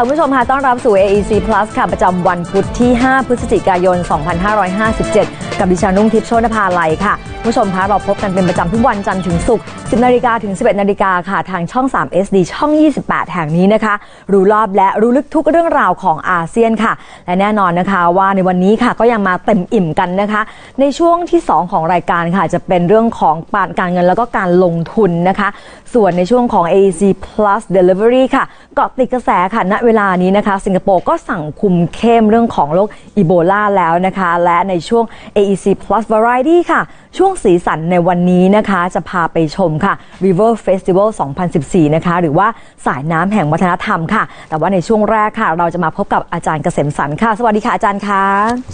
ค่ะคุณผู้ชมค่ะต้อนรับสู่ AEC Plus ค่ะ ประจำวันพุธที่ 5 พฤศจิกายน 2557 กับดิฉันนุ่งทิพย์โชนภาลัยค่ะคุณผู้ชมคะเราพบกันเป็นประจำทุกวันจันทร์ถึงศุกร์ 10 นาฬิกาถึง 11 นาฬิกาค่ะ ทางช่อง 3 SD ช่อง 28 แห่งนี้นะคะ รู้รอบและรู้ลึกทุกเรื่องราวของอาเซียนค่ะ และแน่นอนนะคะว่าในวันนี้ค่ะก็ยังมาเต็มอิ่มกันนะคะ ในช่วงที่ 2 ของรายการค่ะจะเป็นเรื่องของการเงินแล้วก็การลงทุนนะคะ ส่วนในช่วงของ AEC Plus Delivery ค่ะเกาะติดกระแสค่ะณเวลานี้นะคะ สิงคโปร์ก็สั่งคุมเข้มเรื่องของโรคอีโบลาแล้วนะคะ และในช่วง AEC Plus Variety ค่ะ ช่วงสีสันในวันนี้นะคะ จะพาไปชมค่ะ River Festival 2014 นะคะ หรือว่าสายน้ำแห่งวัฒนธรรมค่ะ แต่ว่าในช่วงแรกค่ะ เราจะมาพบกับอาจารย์เกษมสันต์ค่ะ สวัสดีค่ะอาจารย์คะ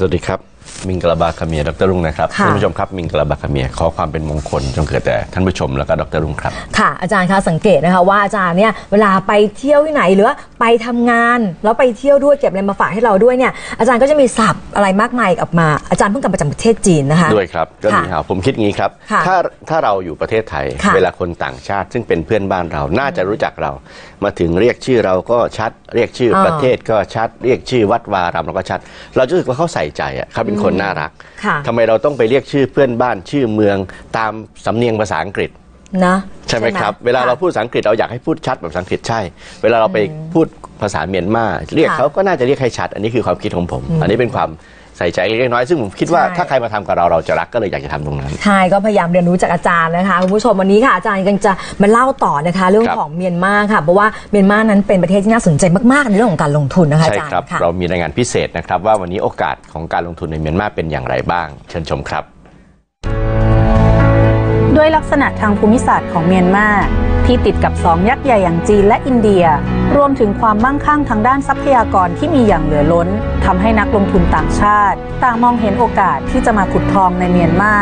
สวัสดีครับมิงกลาบาคาเมียดรรุ่งนะครับค่ะท่านผู้ชมครับมิงกลาบาคาเมียขอความเป็นมงคลจงเกิดแต่ท่านผู้ชมแล้วก็ดรรุ่งครับ ค่ะอาจารย์คะสังเกตนะคะว่าอาจารย์เนี่ยเวลาไปเที่ยวที่ไหนหรือว่าไปทำงานแล้วไปเที่ยวด้วยเก็บอะไรมาฝากให้เราด้วยเนี่ยอาจารย์ก็จะมีศัพท์อะไรมากมายออกมาอาจารย์เพิ่งกลับมาจากประเทศจีนนะคะ ด้วยครับก็ค่ะมีครับผมคิดงี้ครับ ค่ะถ้าถ้าเราอยู่ประเทศไทย ค่ะเวลาคนต่างชาติซึ่งเป็นเพื่อนบ้านเราน่าจะรู้จักเรา มาถึงเรียกชื่อเราก็ชัด เรียกชื่ออ่าประเทศก็ชัด เรียกชื่อวัดวารามเราก็ชัด เราจะรู้สึกว่าเขาใส่ใจอะเขาเป็นคนน่ารักค่ะ ทำไมเราต้องไปเรียกชื่อเพื่อนบ้านชื่อเมืองตามสำเนียงภาษาอังกฤษ นะ ใช่ไหมครับ เวลาเราพูดภาษาอังกฤษเราอยากให้พูดชัดแบบภาษาอังกฤษใช่ เวลาเราไปพูดภาษาเมียนมาเรียกค่ะเขาก็น่าจะเรียกให้ชัด อันนี้คือความคิดของผม อันนี้เป็นความใส่ใจเล็กๆน้อยๆซึ่งผมคิดว่าใช่ถ้าใครมาทำกับเราเราจะรักก็เลยอยากจะทำตรงนั้นใช่ก็พยายามเรียนรู้จากอาจารย์นะคะคุณผู้ชมวันนี้ค่ะอาจารย์ยังจะมาเล่าต่อนะคะเรื่องครับของเมียนมาค่ะเพราะว่าเมียนมานั้นเป็นประเทศที่น่าสนใจมากๆในเรื่องของการลงทุนนะคะใช่อาจารย์ครับค่ะเรามีรายงานพิเศษนะครับว่าวันนี้โอกาสของการลงทุนในเมียนมาเป็นอย่างไรบ้าง เชิญชมครับ ด้วยลักษณะทางภูมิศาสตร์ของเมียนมาที่ติดกับสองยักษ์ใหญ่อย่างจีนและอินเดีย รวมถึงความมั่งคั่งทางด้านทรัพยากรที่มีอย่างเหลือล้นทำให้นักลงทุนต่างชาติ ต่างมองเห็นโอกาสที่จะมาขุดทองในเมียนมา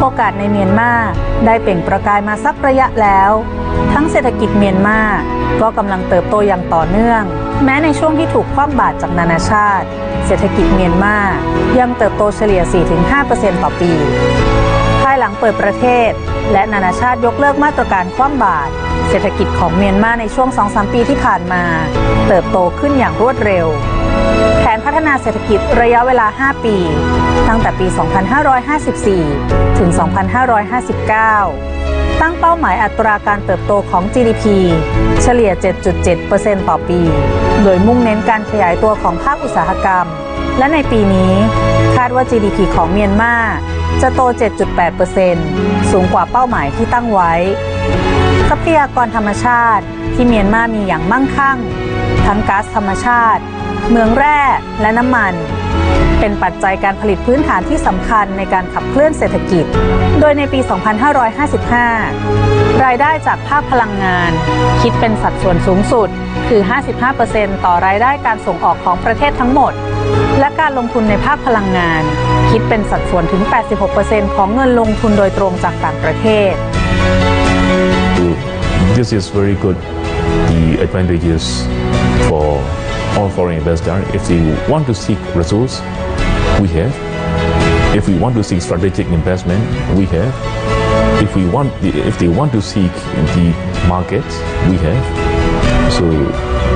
โอกาสในเมียนมาได้เปล่งประกายมาสักระยะแล้ว ทั้งเศรษฐกิจเมียนมาก็กำลังเติบโตอย่างต่อเนื่อง แม้ในช่วงที่ถูกคว่ำบาตรจากนานาชาติ เศรษฐกิจเมียนมายังเติบโตเฉลี่ย 4-5%ต่อปี หลังเปิดประเทศ และนานาชาติยกเลิกมาตรการคว่ำบาตรเศรษฐกิจของเมียนมาในช่วง 2-3 ปีที่ผ่านมา เติบโตขึ้นอย่างรวดเร็ว แผนพัฒนาเศรษฐกิจระยะเวลา 5 ปี ตั้งแต่ปี 2554 ถึง 2559 ตั้งเป้าหมายอัตราการเติบโตของ GDP เฉลี่ย 7.7%ต่อปี โดยมุ่งเน้นการขยายตัวของภาคอุตสาหกรรม และในปีนี้คาดว่า GDP ของเมียนมา จะโต 7.8%สูงกว่าเป้าหมายที่ตั้งไว้ ทรัพยากรธรรมชาติที่เมียนมามีอย่างมั่งคั่ง ทั้งก๊าซธรรมชาติ เมืองแร่และน้ำมัน เป็นปัจจัยการผลิตพื้นฐานที่สำคัญในการขับเคลื่อนเศรษฐกิจ โดยในปี 2555 รายได้จากภาคพลังงาน คิดเป็นสัดส่วนสูงสุดคือ 55%ต่อรายได้การส่งออกของประเทศทั้งหมด และการลงทุนในภาคพลังงาน คิดเป็นสัดส่วนถึง 86%ของเงินลงทุนโดยตรงจากต่างประเทศ This is very good. The advantages for all foreign investors. If they want to seek resource, we have. If we want to seek strategic investment, we have. If we want, if they want to seek the market, we have. So,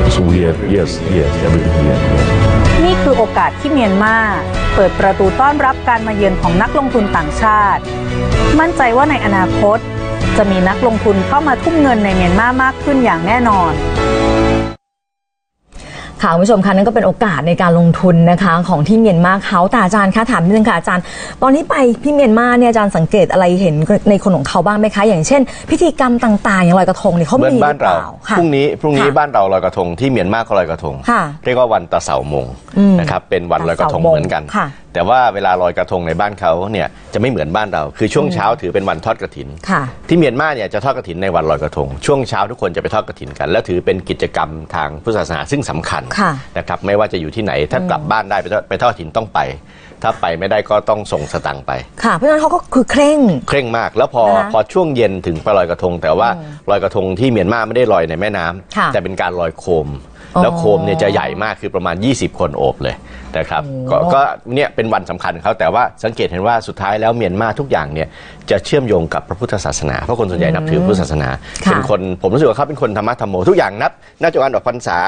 so we have. Yes, yes, everything here. Yes. นี่คือโอกาสที่เมียนมาเปิดประตูต้อนรับการมาเยือนของนักลงทุนต่างชาติ มั่นใจว่าในอนาคต จะมีนักลงทุนเข้ามาทุ่มเงินในเมียนมามากขึ้นอย่างแน่นอนค่ะคุณผู้ชมคะนั่นก็เป็นโอกาสในการลงทุนนะคะของที่เมียนมาเขาแต่อาจารย์คะถามนิดนึงค่ะอาจารย์ ตอนนี้ไปที่เมียนมาเนี่ยอาจารย์สังเกตอะไรเห็นในคนของเขาบ้างไหมคะ อย่างเช่น พิธีกรรมต่างๆ อย่างลอยกระทงเนี่ยเขาเหมือนมีหบ้ารืนอเปเราล่าค่ะพรุ่งนี้พรุ่งนี้ค่ะบ้านเราลอยกระทงที่เมียนมาก็ลอยกระทงค่ะเรียกว่าวันตะเสามงอืมนะครับเป็นวันลอยกระทงตะเสามงเหมือนกันค่ะแต่ว่าเวลาลอยกระทงในบ้านเขาเนี่ยจะไม่เหมือนบ้านเรา คือช่วงเช้าถือเป็นวันทอดกระถิน ค่ะ ที่เมียนมาเนี่ยจะทอดกระถินในวันลอยกระทง ช่วงเช้าทุกคนจะไปทอดกระถินกัน และถือเป็นกิจกรรมทางพุทธศาสนาซึ่งสำคัญค่ะ นะครับไม่ว่าจะอยู่ที่ไหนถ้ากลับบ้านได้ไปทอดไปทอดกระถินต้องไป ถ้าไปไม่ได้ก็ต้องส่งสตังค์ไป ค่ะ เพราะฉะนั้นเขาก็คือเคร่ง เคร่งมากแล้วพอนะคะพอช่วงเย็นถึงไปลอยกระทง แต่ว่าลอยกระทงที่เมียนมาไม่ได้ลอยในแม่น้ำค่ะแต่เป็นการลอยโคมอ๋อ แล้วโคมเนี่ยจะใหญ่มากคือประมาณ 20 คนโอบเลยนะครับก็ก็เนี่ยเป็นวันสำคัญของเขาแต่ว่าสังเกตเห็นว่าสุดท้ายแล้วเมียนมาทุกอย่างเนี่ยจะเชื่อมโยงกับพระพุทธศาสนาเพราะคนส่วนใหญ่นับถือพุทธศาสนาค่ะเป็นคนผมรู้สึกว่าเขาเป็นคนธรรมะธรรมโมทุกอย่างนับน่าจะวันออกพรรษา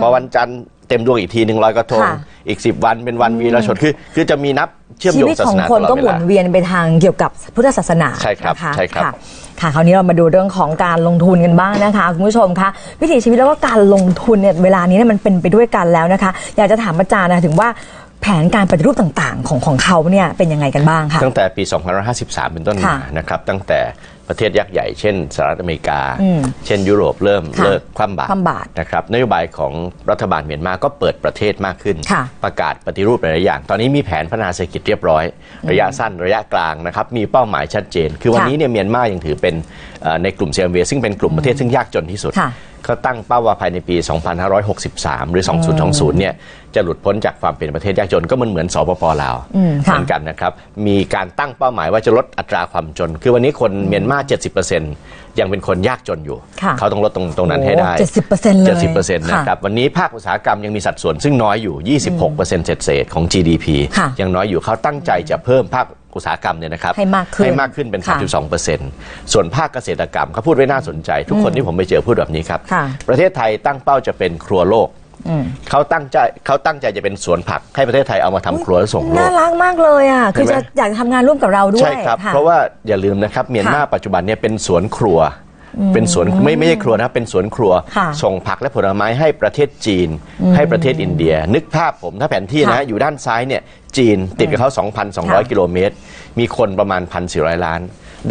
พอวันจันทร์ เต็มดวงอีกทีหนึ่งลอยกระทง ค่ะ อีก 10 วันเป็นวันวีรชนคือคือจะมีนับเชื่อมชีโยงวิตศาขอสงนาคนตลอดก็หเวมุลา นเวียนไปทางเกี่ยวกับพุทธศาสนาใช่ครับนะะใช่ครับะค่ะ คราวนี้เรามาดูเรื่องของการลงทุนกันบ้างนะคะคุณผู้ชมคะวิถีชีวิตแล้วก็การลงทุนเนี่ยเวลานี้เนี่ยมันเป็นไปด้วยกันแล้วนะคะ อยากจะถามอาจารย์นะถึงว่า แผนการปฏิรูปต่างๆ ของของเขาเนี่ยเป็นยังไงกันบ้างคะตั้งแต่ปี 2553 เป็นต้นมาค่ะนะครับตั้งแต่ประเทศยักษ์ใหญ่เช่นสหรัฐอเมริกาอืมเช่นยุโรปเริ่มค่ะเลิกคว่ำบาตรคว่ำบาตรนะครับนโยบายของรัฐบาลเมียนมาก็เปิดประเทศมากขึ้นค่ะประกาศปฏิรูปหลายๆอย่าง ตอนนี้มีแผนพัฒนาเศรษฐกิจเรียบร้อย ระยะสั้นระยะกลางนะครับมีเป้าหมายชัดเจน คือวันค่ะนี้เนี่ยเมียนมายังถือเป็นเอ่อในกลุ่มเซียมเวียซึ่งเป็นกลุ่มประเทศซึ่งยากจนที่สุดค่ะ เขาตั้งเป้าว่าภายในปี 2563 หรือ 2020 เนี่ยจะหลุดพ้นจากความเป็นประเทศยากจนก็มันเหมือนสปปลาวอืมค่ะเหมือนกันนะครับ มีการตั้งเป้าหมายว่าจะลดอัตราความจน คือวันนี้คนเมียนมา 70%ยังเป็นคนยากจนอยู่ค่ะเขาต้องลดตรงตรงนั้นให้ได้โอ้70%เลย70%นะครับ วันนี้ภาคอุตสาหกรรมยังมีสัดส่วนซึ่งน้อยอยู่ 26%เศษๆของ GDP ค่ะยังน้อยอยู่เขาตั้งใจจะเพิ่มภาค อุตสาหกรรมเนี่ยนะครับให้มากขึ้นให้มากขึ้นเป็น ค่ะ32%ส่วนภาคเกษตรกรรมเขาพูดไว้น่าสนใจ ทุกคนที่ผมไปเจอพูดแบบนี้ครับ ค่ะ ประเทศไทยตั้งเป้าจะเป็นครัวโลกอืมเขาตั้งใจเขาตั้งใจจะเป็นสวนผักให้ประเทศไทยเอามาทำครัวแล้วส่งโลน่าก รักมากเลยอะ คือเห็นไหม จะอยากจะทำงานร่วมกับเราด้วยใช่ครับะ เพราะว่าอย่าลืมนะครับเมียนมาค่ะปัจจุบันเนี่ยเป็นสวนครัว เป็นสวนไม่ไม่ใช่ครัวนะครับเป็นสวนครัวค่ะส่งผักและผลไม้ให้ประเทศจีน ให้ประเทศอินเดีย นึกภาพผมถ้าแผนที่นะค่ะอยู่ด้านซ้ายเนี่ยจีนติดกับเขาค่ะ2,200 กิโลเมตร มีคนประมาณ 1,400 ล้าน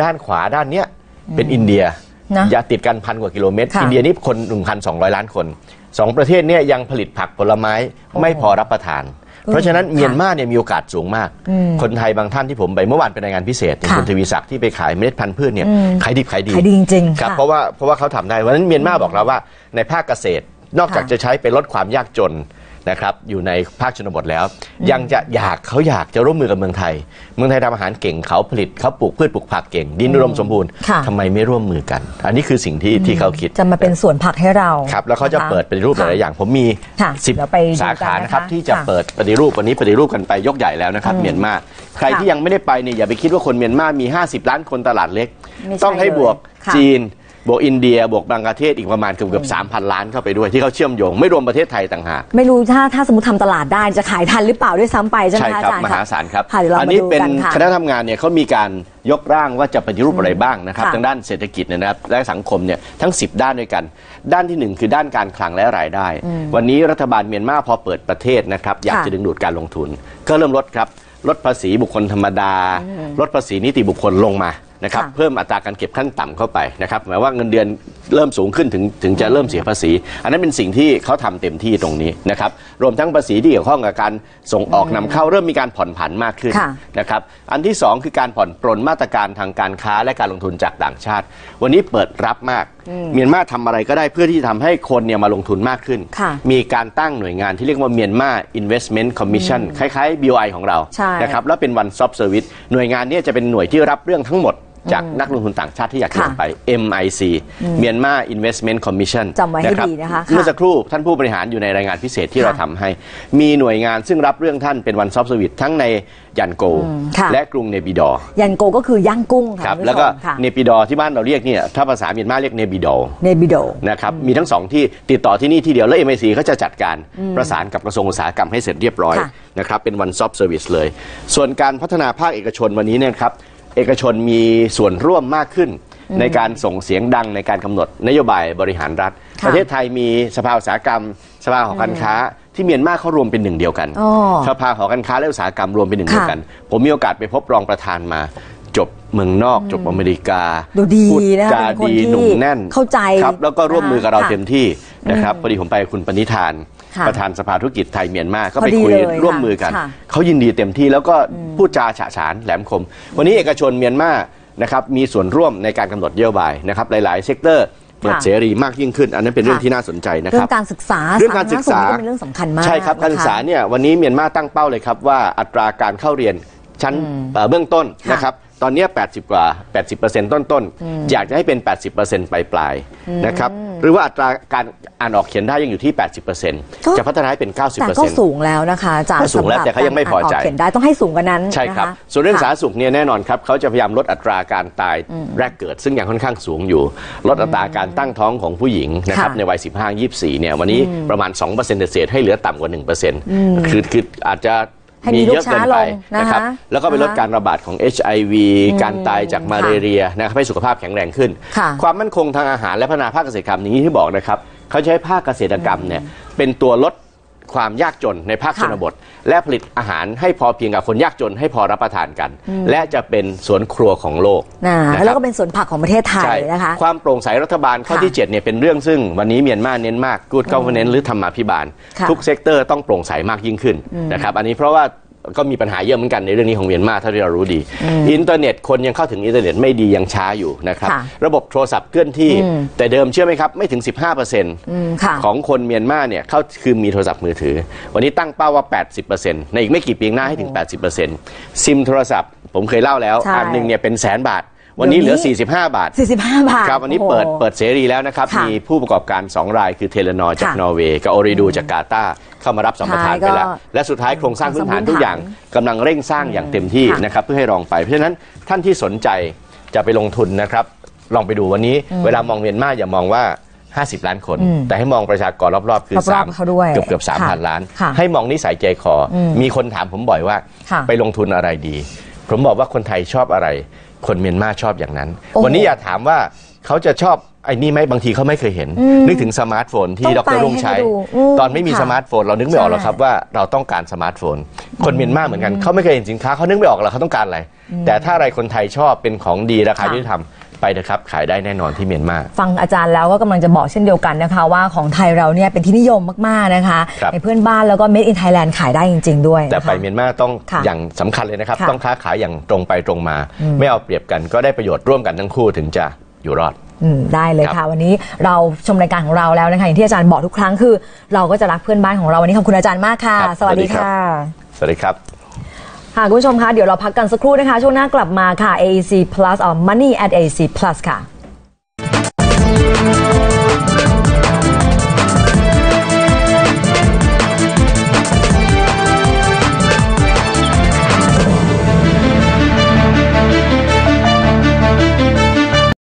ด้านขวาด้านเนี้ยเป็นอินเดียนะอย่าติดกันพันกว่ากิโลเมตรค่ะอินเดียนี่คน 1,200 ล้านคนสองประเทศเนี่ยยังผลิตผักผลไม้ไม่พอรับประทาน เพราะฉะนั้นเมียนมาเนี่ยมีโอกาสสูงมาก คนไทยบางท่านที่ผมไปเมื่อวานเป็นรายงานพิเศษอย่างค่ะคุณทวีศักดิ์ที่ไปขายเมล็ดพันธุ์พืชเนี่ยขายดิบขายดีขายดีจริงๆครับค่ะเพราะว่าเพราะว่าเขาทำได้วันนั้นเมียนมาบอกเราว่าในภาคเกษตรนอกจากค่ะจะใช้ไปลดความยากจน นะครับอยู่ในภาคชนบทแล้ว ยังจะอยากเขาอยากจะร่วมมือกับเมืองไทย เมืองไทยทำอาหารเก่งเขาผลิตเขาปลูกพืชปลูกผักเก่ง ดินอุดมสมบูรณ์ค่ะ ทำไมไม่ร่วมมือกัน อันนี้คือสิ่งที่ที่เขาคิดจะมาเป็นสวนผักให้เราครับแล้วเขาจะนค เปิดปฏิรูปหลายๆอย่าง ผมมีค่ะสิบเดี๋ยวไปดูสาขากันนะคะนะครับที่จะค่ะเปิดปฏิรูปวันนี้ปฏิรูปกันไปยกใหญ่แล้วนะครับเมียนมาใครค่ะที่ยังไม่ได้ไปเนี่ยอย่าไปคิดว่าคนเมียนมามี 50 ล้านคนตลาดเล็ก ไม่ใช่ต้องให้บวกเลยค่ะ จีน บวกอินเดียบวกบังกลาเทศอีกประมาณเกือบเกือบสามพันล้านเข้าไปด้วยที่เขาเชื่อมโยง ไม่รวมประเทศไทยต่างหากไม่รู้ถ้าถ้าสมมติทำตลาดได้จะขายทันหรือเปล่าด้วยซ้ำไปใช่ไหมใช่คะครัอาจารย์มหาศาลครับค่ะเดี๋ยวเราอัมานี้ดูเป็นกันค่ะ คณะทำงานเนี่ยเขามีการยกร่างว่าจะปฏิรูปอะไรบ้างนะครับค่ะทางด้านเศรษฐกิจเนยนะครับและสังคมเนี่ยทั้ง 10 ด้านด้วยกัน ด้านที่หนึ่งคือด้านการคลังและรายได้ วันนี้รัฐบาลเมียนมาพอเปิดประเทศนะครับอยากค่ะ จะดึงดูดการลงทุน ก็เริ่มลดครับลดภาษีบุคคลธรรมดา ลดภาษีนิติบุคคลลงมา นะครับค่ะเพิ่มอัตราการเก็บขั้นต่ำเข้าไปนะครับหมายว่าเงินเดือนเริ่มสูงขึ้นถึงถึงจะเริ่มเสียภาษี อันนั้นเป็นสิ่งที่เขาทำเต็มที่ตรงนี้นะครับรวมทั้งภาษีที่เกี่ยวข้องกับการส่งออกนำเข้าเริ่มมีการผ่อนผันมากขึ้นค่ะนะครับอันที่ 2 คือการผ่อนปรนมาตรการทางการค้าและการลงทุนจากต่างชาติ วันนี้เปิดรับมากเมียนมาทำอะไรก็ได้เพื่อที่จะทำให้คนเนี่ยมาลงทุนมากขึ้นค่ะมีการตั้งหน่วยงานที่เรียกว่าเมียนมา Investment Commission คล้ายๆ BOI ของเราใช่นะครับแล้วเป็น one stop service หน่วยงานเนี้จะเป็นหน่วยที่รับเรื่องทั้งหมด จากนักลงทุนต่างชาติที่อยากจะค่ะลงไป MIC Myanmar Investment Commission จำไว้ให้รับดีนะคะเมื่อค่ะสักครู่ท่านผู้บริหารอยู่ในรายงานพิเศษที่ค่ะเราทำให้ มีหน่วยงานซึ่งรับเรื่องท่านเป็น one stop service ทั้งในยันโกค่ะและกรุงเนปิดอร์ยันโกก็คือย่างกุ้งค่ะครับคุณผู้ชมแล้วก็ค่ะเนปิดอร์ที่บ้านเราเรียกเนี่ยถ้าภาษาเมียนมาเรียกเนปิดอร์เนบิโดนะครับมีทั้งสองที่ติดต่อที่นี่ที่เดียวแล้ว MIC เขาจะจัดการประสานกับกระทรวงอุตสาหกรรมให้เสร็จเรียบร้อยค่ะนะครับเป็น one stop service เลย ส่วนการพัฒนาภาคเอกชนวันนี้เนี่ยครับ เอกชนมีส่วนร่วมมากขึ้น ในการส่งเสียงดังในการกำหนดนโยบายบริหารรัฐ ค่ะประเทศไทยมีสภาอุตสาหกรรม สภาหอการค้า ที่เมียนมาเขารวมเป็นหนึ่งเดียวกันอ๋อสภาหอการค้าและอุตสาหกรรมรวมเป็นหนึ่งค่ะเดียวกัน ผมมีโอกาสไปพบรองประธานมา จบเมืองนอก จบอเมริกาดูดีพูนะคะจาเป็นคนดีที่หนุ่มแน่นเข้าใจครับแล้วก็ร่วมมือกับเราค่ะเต็มที่ นะครับพอดีผมไปกับคุณปณิธาน ค่ะประธานสภาธุรกิจไทยเมียนมาก็พไปอดีคุยเลยร่วมมือกันค่ะ เขายินดีเต็มที่แล้วก็พูดจาฉะฉานแหลมคม วันนี้เอกชนเมียนมานะครับมีส่วนร่วมในการกำหนดนโยบายนะครับหลาย ๆ เซกเตอร์เปิดค่ะเสรีมากยิ่งขึ้น อันนั้นเป็นเรื่องค่ะที่น่าสนใจนะคเรื่อรับงการศึกษาเรื่องการศึกษาสธรณสุขนี่ก็เป็นเรื่องสำคัญมากใช่ครับการศึกษานะคะเนี่ยวันนี้เมียนมาตั้งเป้าเลยครับว่าอัตราการเข้าเรียนชั้นเอ่อเบื้องต้นค่ะนะครับตอนเนี้ย80 กว่า 80%ต้นๆอยากจะให้เป็น 80%ปลายๆนะครับ หรือว่าอัตราการอ่านออกเขียนได้ยังอยู่ที่ 80%จะพัฒนาให้เป็น 90%แต่ก็สูงแล้วนะคะอาจารย์ก็สูงแล้วสำหรับแต่เขายังไม่พอใจการานกเขียนได้ต้องให้สูงกว่านั้นใช่ครับนะะส่วนเรื่องสาธารค่ะณสุขเนี่ยแน่นอนครับเขาจะพยายามลดอัตราการตายแรกเกิด ซึ่งยังค่อนข้างสูงอยู่ ลดอัตราการตั้งท้องของผู้หญิงนะครับค่ะในวัย 15 24 เนี่ยวันนี้ประมาณ 2%เศษๆให้เหลือต่ำกว่า 1%คือคืออาจจะ ให้มีมีเยอะเกินไปลูกช้าลงนะคะนะครับแล้วก็ไปลดนะคะการระบาดของ HIV การตายจากมาเรียนะครับให้สุขภาพแข็งแรงขึ้น ค่ะ ความมั่นคงทางอาหารและพัฒนาภาคเกษตรกรรมอย่างนี้ที่บอกนะครับเขาใช้ภาคเกษตรกรรมเนี่ยเป็นตัวลด ความยากจนในภาคชนบท และผลิตอาหารให้พอเพียงกับคนยากจนให้พอรับประทานกัน และจะเป็นสวนครัวของโลกนะนะครับแล้วก็เป็นสวนผักของประเทศไทยใช่นะคะความโปร่งใสรัฐบาลข้อค่ะที่7เนี่ยเป็นเรื่องซึ่งวันนี้เมียนมาเน้นมาก good governance หรือธรรมาภิบาลค่ะทุกเซกเตอร์ต้องโปร่งใสมากยิ่งขึ้นนะครับอันนี้เพราะว่า ก็มีปัญหาเยอะเหมือนกันในเรื่องนี้ของเมียนมาเท่าที่เรารู้ดี อินเทอร์เน็ตคนยังเข้าถึงอินเทอร์เน็ตไม่ดียังช้าอยู่นะครับค่ะระบบโทรศัพท์เคลื่อนที่อืมแต่เดิมเชื่อไหมครับไม่ถึง 15%อืมค่ะของคนเมียนมาเนี่ยเข้าคือมีโทรศัพท์มือถือ วันนี้ตั้งเป้าว่า 80%ในอีกไม่กี่ปีข้างหน้าให้ถึง 80%ซิมโทรศัพท์ผมเคยเล่าแล้วใช่อันหนึ่งเนี่ยเป็นแสนบาท วันนี้เหลือเดี๋ยวนี้45 บาท 45 บาทครับวันนี้โอ้โห เปิดเปิดเสรีแล้วนะครับ ค่ะมีผู้ประกอบการ 2 รายคือเทเลนอจากค่ะนอร์เวย์กับโอริดูจากกาตาร์เข้ามารับสัมปทานไปแล้วก็และสุดท้ายโครงสร้างพื้นฐานทุกอย่างกำลังเร่งสร้างอย่างเต็มที่ค่ะนะครับเพื่อให้รองไป เพราะฉะนั้นท่านที่สนใจจะไปลงทุนนะครับ ลองไปดูวันนี้ เวลามองเมียนมาอย่ามองว่า 50 ล้านคน อืมแต่ให้มองประชากรรอบๆคือรอบๆสามเขาด้วยเกือบเกือบสามค่ะพันล้าน ค่ะให้มองนิสัยใจคออมมีคนถามผมบ่อยว่า ค่ะ ไปลงทุนอะไรดี ผมบอกว่าคนไทยชอบอะไร คนเมียนมาชอบอย่างนั้นโอ้โหวันนี้อย่าถามว่าเขาจะชอบไอ้นี่ไหมบางทีเขาไม่เคยเห็นอืมนึกถึงสมาร์ทโฟนที่ต้ดองไปรรุ่งใช้ให้ดูอืมตอนไม่มีค่ะสมาร์ทโฟน เรานึกไม่ออกหรอกครับว่าเราต้องการสมาร์ทโฟน คนเมียนมาเหมือนกันเขาไม่เคยเห็นสินค้าเขานึกไม่ออกหรอกเขาต้องการอะไร แต่ถ้าอะไรคนไทยชอบเป็นของดีราคาค่ะยุติธรรม ไปเถอะครับขายได้แน่นอนที่เมียนมา ฟังอาจารย์แล้วก็กำลังจะบอกเช่นเดียวกันนะคะ ว่าของไทยเราเนี่ยเป็นที่นิยมมาก ๆ นะคะ ครับ ในเพื่อนบ้านแล้วก็ made in Thailand ขายได้จริง ๆ ด้วยแต่นะคะไปเมียนมาต้องค่ะอย่างสำคัญเลยนะครับ ค่ะต้องค้าขายอย่างตรงไปตรงมาไม่เอาเปรียบกันก็ได้ประโยชน์ร่วมกันทั้งคู่ถึงจะอยู่รอด อืมได้เลยครัค่ะบวันนี้เราชมรายการของเราแล้วนะคะ อย่างที่อาจารย์บอกทุกครั้งคือ เราก็จะรักเพื่อนบ้านของเราวันนี้ขอบคุณอาจารย์มากค่ะ ครับสวัสดีสวัสดีครับค่ะ สวัสดีครับ ค่ะคุณผู้ชมคะเดี๋ยวเราพักกันสักครู่นะคะ ช่วงหน้ากลับมาค่ะ AEC Plus อ๋อ Money at AEC Plus ค่ะ